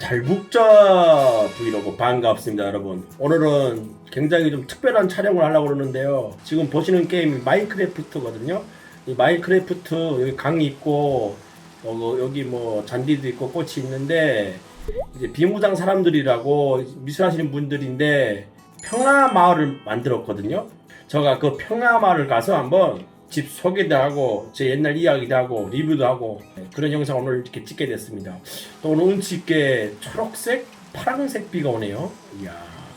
달북자 브이로그 반갑습니다 여러분. 오늘은 굉장히 좀 특별한 촬영을 하려고 그러는데요. 지금 보시는 게임이 마인크래프트거든요. 이 마인크래프트 여기 강이 있고 어, 여기 뭐 잔디도 있고 꽃이 있는데 이제 비무장 사람들이라고 미술하시는 분들인데 평화 마을을 만들었거든요. 제가 그 평화 마을을 가서 한번 집 소개도 하고 제 옛날 이야기도 하고 리뷰도 하고 그런 영상 오늘 이렇게 찍게 됐습니다. 또 오늘 운치 있게 초록색, 파란색 비가 오네요. 이야,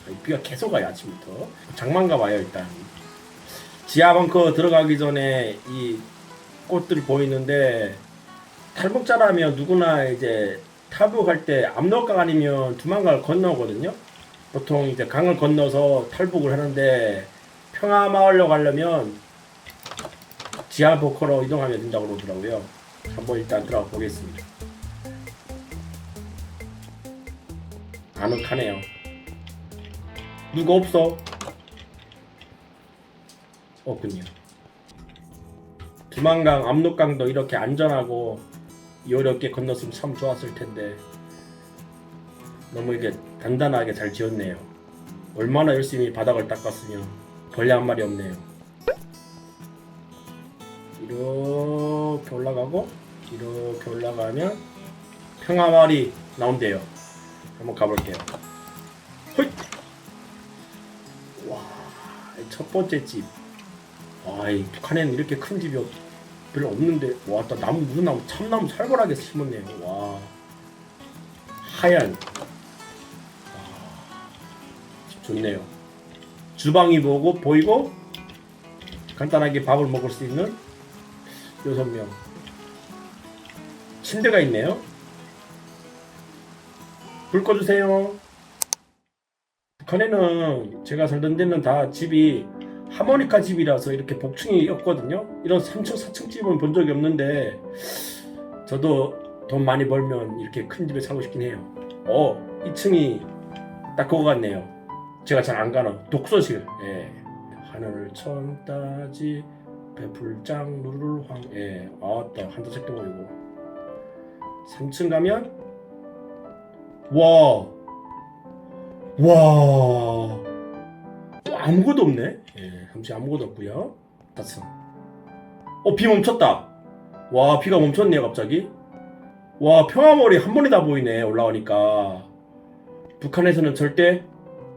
이 비가 계속 와요 아침부터. 장만가 봐요 일단. 지하 벙커 들어가기 전에 이 꽃들이 보이는데 탈북자라면 누구나 이제 탈북할 때 압록강 아니면 두만강을 건너거든요. 보통 이제 강을 건너서 탈북을 하는데 평화마을로 가려면 지하 벙커로 이동하면 된다고 그러더라고요. 한번 일단 들어가 보겠습니다. 아늑하네요. 누가 없어? 없군요. 두만강, 압록강도 이렇게 안전하고 여유롭게 건넜으면 참 좋았을 텐데 너무 이게 단단하게 잘 지었네요. 얼마나 열심히 바닥을 닦았으면 벌레 한 마리 없네요. 이렇게 올라가고 이렇게 올라가면 평화마을이 나온대요. 한번 가볼게요. 헐! 와, 이첫 번째 집. 와, 이 북한에는 이렇게 큰 집이 없- 별로 없는데, 와, 또 나무 무슨 나무 참나무 살벌하게 심었네요. 와, 하얀. 와, 집 좋네요. 주방이 보고 보이고 간단하게 밥을 먹을 수 있는 여섯 명. 침대가 있네요. 불 꺼주세요. 북한에는 제가 살던 데는 다 집이 하모니카 집이라서 이렇게 복층이 없거든요. 이런 3층, 4층 집은 본 적이 없는데 저도 돈 많이 벌면 이렇게 큰 집에 살고 싶긴 해요. 어, 2층이 딱 그거 같네요. 제가 잘 안 가는 독서실. 예. 하늘을 처음 따지 배풀장 누를 황. 예. 아따 한자책도 보이고. 3층 가면 와. 와. 아무것도 없네. 예. 3층 아무것도 없고요. 4층. 어, 비 멈췄다. 와, 비가 멈췄네요, 갑자기. 와, 평화머리 한 번에 다 보이네, 올라오니까. 북한에서는 절대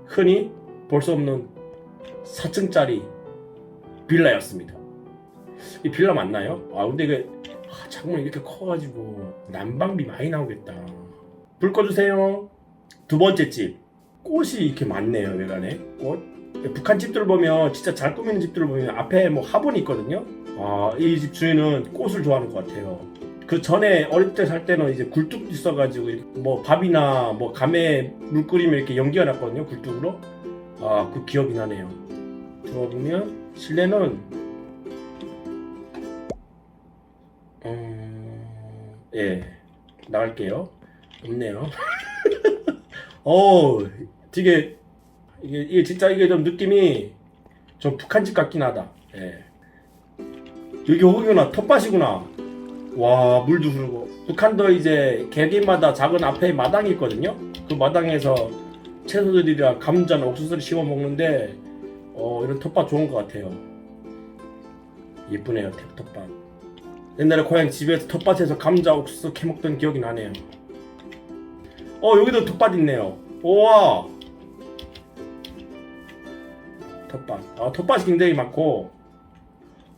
흔히 볼 수 없는 4층짜리 빌라였습니다. 이 빌라 맞나요? 아 근데 이게 아, 창문이 이렇게 커가지고 난방비 많이 나오겠다. 불 꺼주세요. 두 번째 집 꽃이 이렇게 많네요 외관에 꽃. 북한 집들 보면 진짜 잘 꾸미는 집들을 보면 앞에 뭐 화분이 있거든요. 아이 집 주인은 꽃을 좋아하는 것 같아요. 그 전에 어릴 때 살 때는 이제 굴뚝 있어가지고 뭐 밥이나 뭐 감에 물 끓이면 이렇게 연기가 났거든요 굴뚝으로. 아 그 기억이 나네요. 들어보면 실내는 어... 예 나갈게요. 없네요. 어 되게 이게, 이게 진짜 이게 좀 느낌이 좀 북한집 같긴 하다. 예. 여기 호기구나 텃밭이구나. 와 물도 흐르고 북한도 이제 개개마다 작은 앞에 마당이 있거든요. 그 마당에서 채소들이랑 감자나 옥수수를 심어 먹는데 어 이런 텃밭 좋은 것 같아요. 예쁘네요 탭 텃밭. 옛날에 고향 집에서 텃밭에서 감자 옥수수 캐 먹던 기억이 나네요. 어 여기도 텃밭 있네요. 우와 텃밭. 아 텃밭이 굉장히 많고.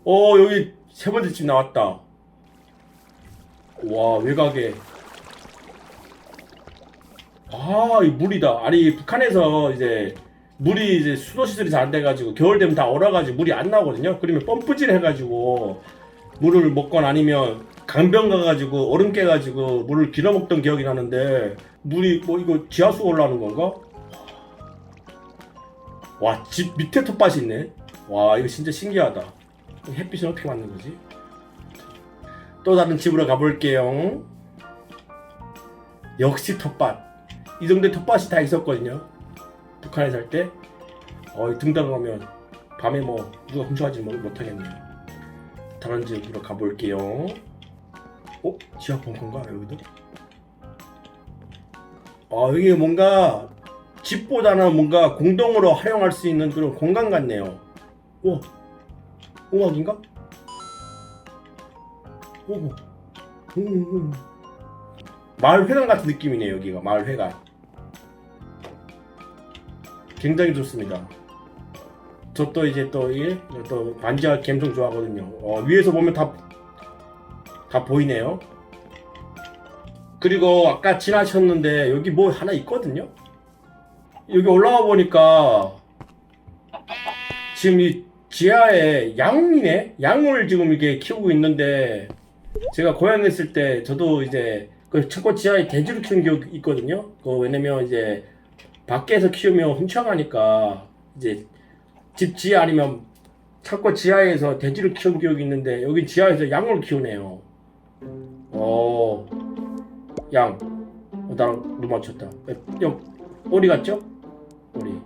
어 여기 세 번째 집 나왔다. 와 외곽에. 아, 이 물이다. 아니, 북한에서 이제 물이 이제 수도 시설이 잘 안 돼가지고 겨울 되면 다 얼어가지고 물이 안 나오거든요. 그러면 펌프질 해가지고 물을 먹거나 아니면 강변 가가지고 얼음 깨가지고 물을 길어 먹던 기억이 나는데 물이 뭐 이거 지하수 올라오는 건가? 와, 집 밑에 텃밭이 있네. 와, 이거 진짜 신기하다. 햇빛은 어떻게 맞는 거지? 또 다른 집으로 가볼게요. 역시 텃밭. 이 정도의 텃밭이 다 있었거든요. 북한에 살 때. 어, 등당 가면 밤에 뭐 누가 훔쳐가지 뭐 못하겠네요. 다른 집으로 가볼게요. 어? 지하 벙커인가 여기도? 어, 여기 뭔가 집보다는 뭔가 공동으로 활용할 수 있는 그런 공간 같네요. 우와, 음악인가? 오, 음, 음. 마을 회관 같은 느낌이네요. 여기가 마을 회관. 굉장히 좋습니다. 저 또 이제 또이또 반지하 감성 좋아하거든요. 어, 위에서 보면 다 다 보이네요. 그리고 아까 지나셨는데 여기 뭐 하나 있거든요. 여기 올라와 보니까 지금 이 지하에 양이네 양을 지금 이렇게 키우고 있는데 제가 고향에 있을 때 저도 이제 그 창고 지하에 돼지를 키운 기억이 있거든요. 그 왜냐면 이제 밖에서 키우면 훔쳐가니까 이제 집 지하 아니면 창고 지하에서 돼지를 키운 기억이 있는데 여기 지하에서 양을 키우네요. 어, 양. 어, 나랑 눈 맞췄다. 야, 오리 같죠? 오리.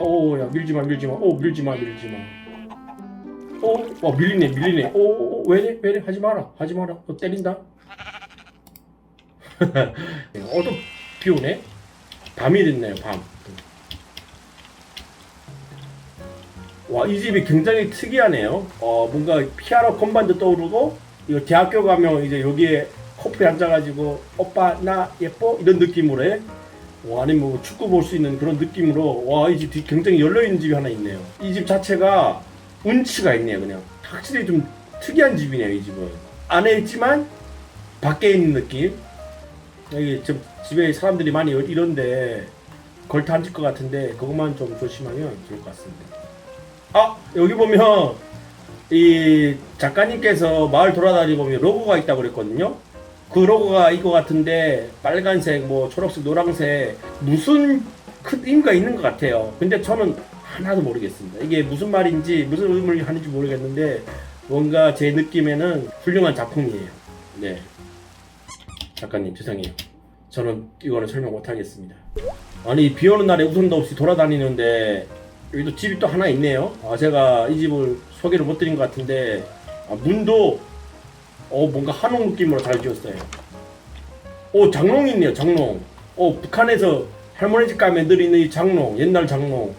오, 야, 밀지 마, 밀지 마. 오, 밀지 마, 밀지 마. 오, 와, 밀리네, 밀리네. 오, 왜래, 왜래? 하지 마라, 하지 마라. 너 때린다. 어, 또비 오네? 밤이 됐네요, 밤. 와, 이 집이 굉장히 특이하네요. 어, 뭔가 피아노 건반도 떠오르고, 이거 대학교 가면 이제 여기에 커피 앉아가지고, 오빠, 나 예뻐? 이런 느낌으로 해. 와, 아니면 뭐 축구 볼 수 있는 그런 느낌으로, 와, 이 집 굉장히 열려있는 집이 하나 있네요. 이 집 자체가 운치가 있네요, 그냥. 확실히 좀 특이한 집이네요, 이 집은. 안에 있지만, 밖에 있는 느낌. 여기 좀 집에 사람들이 많이 이런데, 걸터 앉을 것 같은데, 그것만 좀 조심하면 좋을 것 같습니다. 아 여기 보면 이 작가님께서 마을 돌아다니 보면 로고가 있다고 그랬거든요. 그 로고가 이거 같은데 빨간색, 뭐 초록색, 노란색 무슨 큰 의미가 있는 것 같아요. 근데 저는 하나도 모르겠습니다. 이게 무슨 말인지 무슨 의미를 하는지 모르겠는데 뭔가 제 느낌에는 훌륭한 작품이에요. 네. 작가님 죄송해요. 저는 이거는 설명 못 하겠습니다. 아니 비 오는 날에 우산도 없이 돌아다니는데 여기도 집이 또 하나 있네요. 아, 제가 이 집을 소개를 못 드린 것 같은데 아, 문도 어 뭔가 한옥 느낌으로 잘 지었어요. 오 장롱이 있네요. 장롱. 오 북한에서 할머니 집 가면 늘 있는 이 장롱. 옛날 장롱.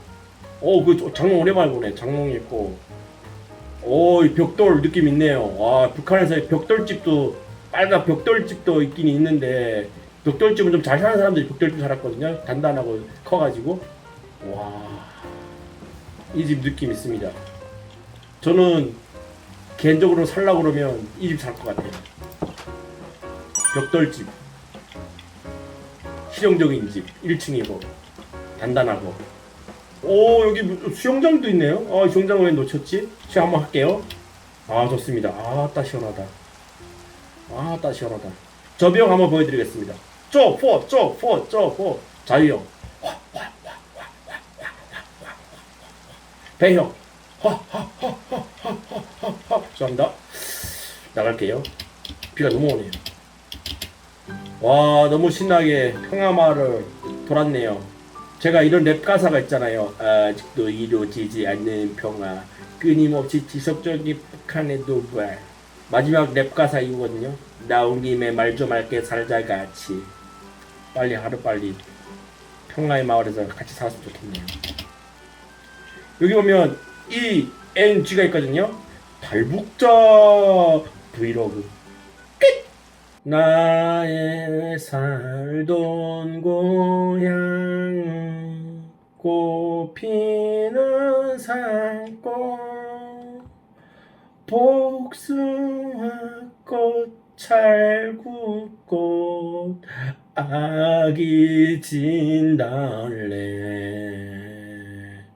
오그 장롱 오랜만에 보네. 장롱이 있고. 오이 벽돌 느낌 있네요. 와 북한에서 벽돌집도 빨간 벽돌집도 있긴 있는데 벽돌집은 좀 잘 사는 사람들이 벽돌집 살았거든요. 단단하고 커가지고 와. 이 집 느낌 있습니다. 저는 개인적으로 살라고 그러면 이 집 살 것 같아요. 벽돌집. 실용적인 집. 1층이고. 단단하고. 오, 여기 무- 수영장도 있네요. 아, 수영장 왜 놓쳤지? 수영 한번 할게요. 아, 좋습니다. 아, 따 시원하다. 아, 따 시원하다. 저비용 한번 보여드리겠습니다. 쪼, 포, 쪼, 포, 쪼, 포. 자유형. 배형. 허허허허허허허. 죄송합니다. 나갈게요. 비가 너무 오네요. 와 너무 신나게 평화마을을 돌았네요. 제가 이런 랩 가사가 있잖아요. 아직도 이루어지지 않는 평화. 끊임없이 지속적인 북한의 도발. 마지막 랩 가사 이거거든요. 나온 김에 말 좀 할게 살자 같이. 빨리 하루 빨리 평화의 마을에서 같이 살았으면 좋겠네요. 여기 보면 이 NG가 있거든요. 달북자 브이로그 끝. 나의 살던 고향 꽃피는 산골 복숭아꽃 찰구꽃 아기 진달래